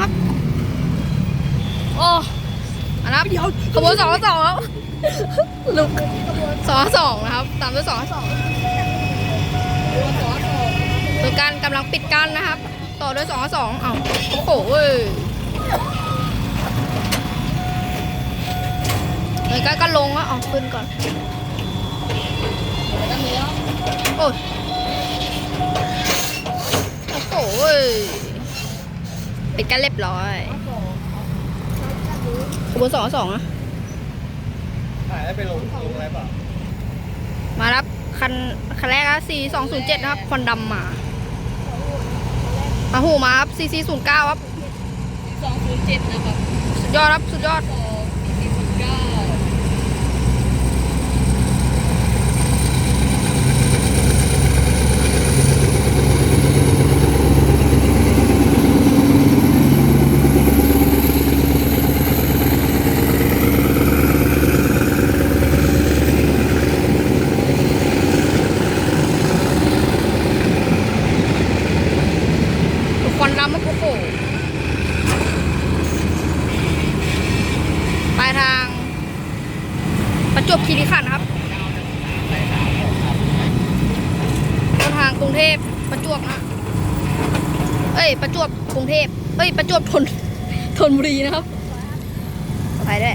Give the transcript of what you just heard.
ครับโอ้อันนะครับขบวนสองสองแล้วลุกสองสองนะครับ ตามด้วยสองสองตัวการกำลังปิดกั้นนะครับ ต่อด้วยสองสองอ้าวโอ้โหเว้ยเลยก็ก็ลงอะเอาขึ้นก่อนโอ้ยโอ้โหเว้ย ปิดกันเรียบร้อยขบวนสองสองอะถ่ายได้ไปลงลงอะไรเปล่ามารับคันคันแรกอะสี่สองศูนย์เจ็ดนะครับควันดำมาอาหูมาครับสี่สี่ศูนย์เก้าครับสองศูนย์เจ็ดนะครับ สุดยอดครับ สุดยอด สองสี่ศูนย์เก้า ควั นดำครับโอ้ปลายทาง ประจวบคีรีขันธ์ครับต้นทางกรุงเทพประจวบนะเอ้ย ประจวบกรุงเทพเอ้ย ประจวบทนทนบุรีนะครับ ไปได้